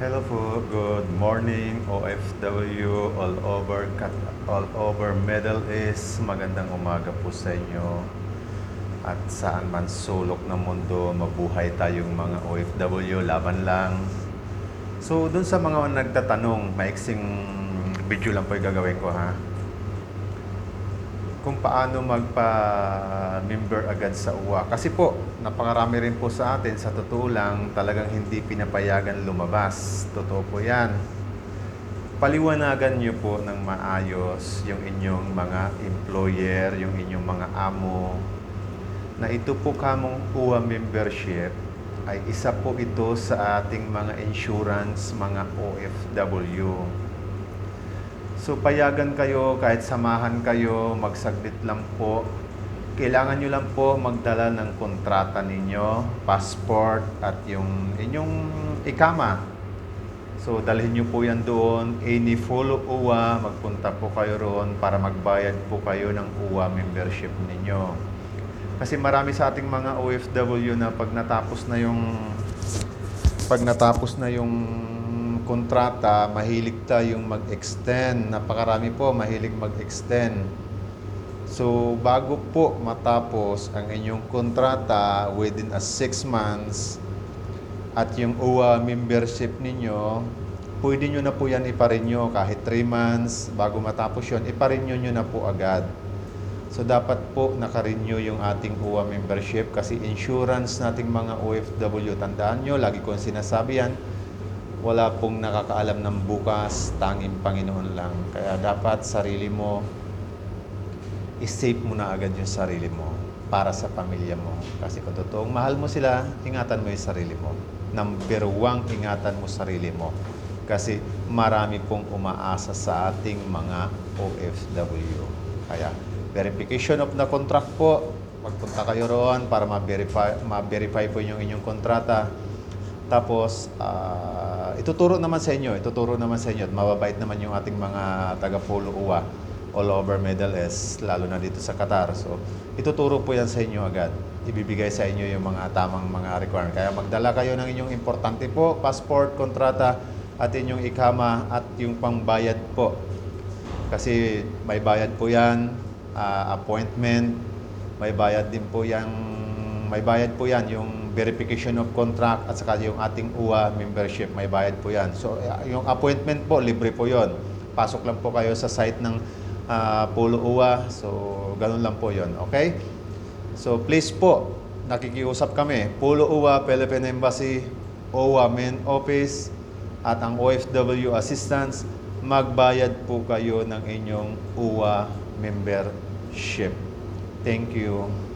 Hello po, good morning OFW all over all over Middle East. Magandang umaga po sa inyo. At saan man sulok ng mundo, mabuhay tayong mga OFW, laban lang. So, dun sa mga nagtatanong, maiksing video lang po yung gagawin ko ha. Kung paano magpa-member agad sa UWA. Kasi po, napakarami rin po sa atin, sa totoo lang, talagang hindi pinapayagan lumabas. Totoo po yan. Paliwanagan niyo po ng maayos yung inyong mga employer, yung inyong mga amo, na ito po kamong UWA membership ay isa po ito sa ating mga insurance, mga OFW. So payagan kayo, kahit samahan kayo, magsaglit lang po. Kailangan nyo lang po magdala ng kontrata ninyo, passport, at yung inyong ikama. So dalhin nyo po yan doon. Any follow UWA, magpunta po kayo roon para magbayad po kayo ng UWA membership ninyo. Kasi marami sa ating mga OFW na pag natapos na yung pag natapos na yung kontrata, mahilig tayong mag-extend. Napakarami po mahilig mag-extend. So, bago po matapos ang inyong kontrata within a 6 months at yung UWA membership ninyo, pwede nyo na po yan iparenew kahit 3 months. Bago matapos yun, iparenew nyo na po agad. So dapat po nakarenew yung ating UWA membership kasi insurance nating mga OFW. Tandaan nyo, lagi ko sinasabi yan, wala pong nakakaalam ng bukas, tanging Panginoon lang. Kaya dapat sarili mo, i-save mo na agad yung sarili mo para sa pamilya mo. Kasi kung totoong mahal mo sila, ingatan mo yung sarili mo. Number one, ingatan mo sarili mo. Kasi marami pong umaasa sa ating mga OFW. Kaya, verification of the contract po. Magpunta kayo roon para ma-verify, ma-verify po yung inyong kontrata. Tapos, ah, ituturo naman sa inyo, ituturo naman sa inyo at mababait naman yung ating mga taga-Polo UWA all over Middle East, lalo na dito sa Qatar. So, ituturo po yan sa inyo agad. Ibibigay sa inyo yung mga tamang mga requirement. Kaya magdala kayo ng inyong importante po, passport, kontrata, at inyong ikama at yung pangbayad po. Kasi may bayad po yan, ah, appointment, may bayad din po yan, may bayad po yan yung verification of contract at saka yung ating UWA membership, may bayad po yan. So, ah, yung appointment po, libre po yon. Pasok lang po kayo sa site ng ah, Polo UWA. So, ganun lang po yon. Okay? So, please po, nakikiusap kami. Polo UWA, Philippine Embassy, OWA Main Office, at ang OFW Assistance, magbayad po kayo ng inyong UWA membership. Thank you.